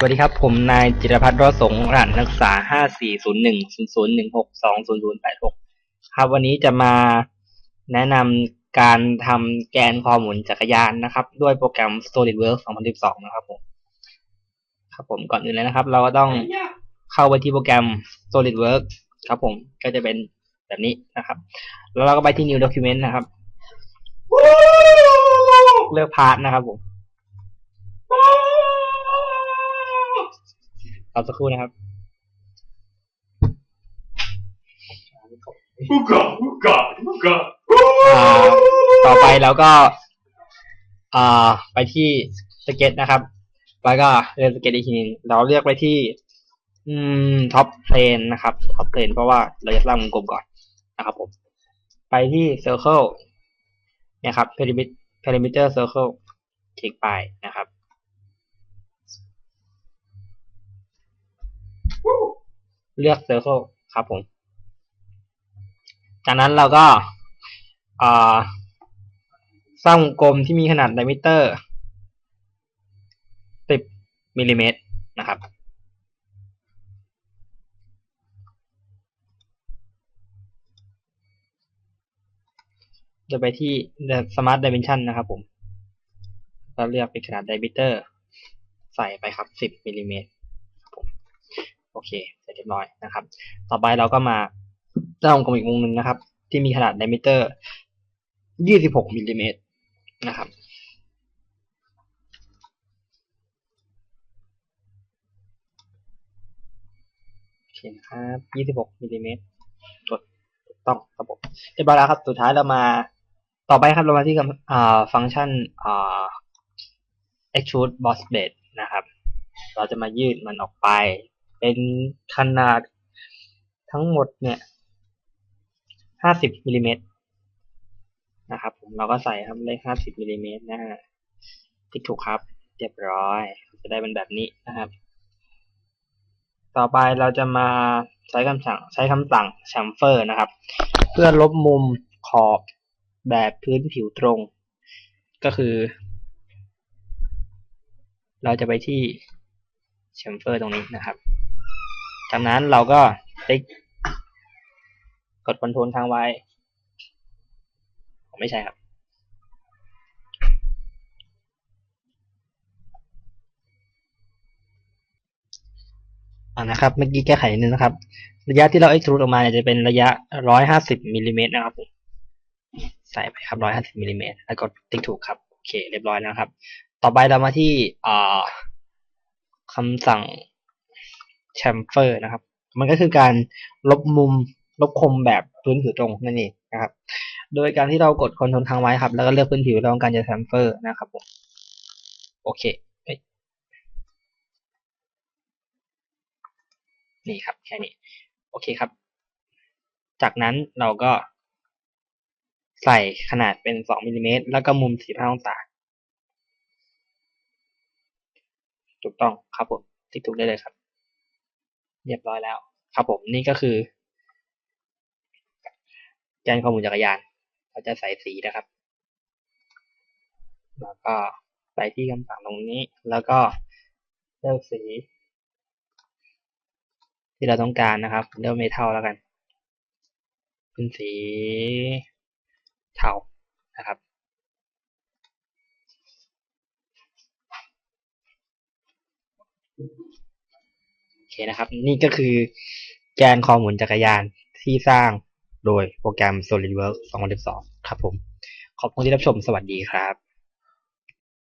สวัสดีครับ ผมนายจิรพัฒน์รอดสงฆ์รหัสนักศึกษา 540100162086 ครับ วันนี้จะมาแนะนำการทำแกนคอหมุนจักรยานนะครับ ด้วยโปรแกรม SolidWorks 2012 นะครับผม ครับผมก่อนอื่นเลยนะครับ เราก็ต้องเข้าไปที่โปรแกรม SolidWorks ครับผม ก็จะเป็นแบบนี้นะครับ แล้วเราก็ไปที่ New Document นะครับ เลือกพาร์ทนะครับผม ร อสักครู่นะครับ Hookah, hookah, hookah. อ่าต่อไปเราก็ อ่า ไปที่สเก็ตนะครับ แล้วก็เลือกสเก็ตอีกทีหนึงเราเลือกไปที่ อืมท็อปเพลนนะครับท็อปเพลนเพราะว่าเราจะสร้างวงกลมก่อนนะครับผม ไปที่ Circle เนี่ยครับ Perimeter Perimeter Circle คลิกไปนะครับ เลือก Circle ครับผม จากนั้นเราก็สร้างวงกลมที่มีขนาดไดมิเตอร์10มิลลิเมตรนะครับจะไปที่ Smart Dimension นะครับผม ก็เลือกเป็นขนาดไดมิเตอร์ใส่ไปครับ 10มิลลิเมตร อเคเสร็จเรียบร้อยนะครับ ต่อไปเราก็มาสร้างวงกลมอีกวงหนึ่งนะครับ ที่มีขนาดไดมิเตอร์26มิลลิเมตรนะครับโอเคนครับ26มิลลิเมตรกดถูกต้องครับผมเรียบร้อยแล้วครับ สุดท้ายเรามาต่อไปครับเรามาที่คำอ่าฟังก์ชันอ่า extrude boss blade นะครับ เราจะมายืดมันออกไป เป็นขนาดทั้งหมดเนี่ย 50มิลลิเมตรนะครับ ผมเราก็ใส่ครับเลข 50มิลลิเมตรนะฮะติ๊กถูกครับ เรียบร้อย จะได้เป็นแบบนี้นะครับ ต่อไปเราจะมาใช้คำสั่งใช้คำสั่ง chamfer นะครับ เพื่อลบมุมขอบแบบพื้นผิวตรง ก็คือ เราจะไปที่ chamfer ตรงนี้นะครับ จากนั้นเราก็ติ๊กกดคอนโทรลค้างไว้ไม่ใช่ครับ อ่านะครับ เมื่อกี้แก้ไขนิดนึงนะครับ ระยะที่เรา extrude ออกมาเนี่ยจะเป็นระยะ 150มิลลิเมตรนะครับผมใส่ไปครับ 150มิลลิเมตรแล้วกดติ๊กถูกครับ โอเค เรียบร้อยแล้วครับ ต่อไปเรามาที่คำสั่ง chamfer นะครับ มันก็คือการลบมุมลบคมแบบพื้นผิวตรงนั่นเองนะครับ โดยการที่เรากดคอนโทรลค้างไว้ครับ แล้วก็เลือกพื้นผิวเราต้องการจะ chamfer นะครับผมโอเคนี่ครับแค่นี้โอเคครับ จากนั้นเราก็ใส่ขนาดเป็น 2มิลลิเมตรแล้วก็มุม 45 องศา ถูกต้องครับผมติ๊กถูกได้เลยครับ เรียบร้อยแล้ว ครับผมนี่ก็คือแกนข้อมูลจักรยาน เราจะใส่สีนะครับ แล้วก็ไปที่คำสั่งตรงนี้ แล้วก็เลือกสี ที่เราต้องการนะครับเลือกเมทัลแล้วกัน เป็นสีเทานะครับอ คนะครับ นี่ก็คือแกนคอหมุนจักรยานที่สร้างโดยโปรแกรม SolidWorks 2012 ครับผม ขอบคุณที่รับชมสวัสดีครับ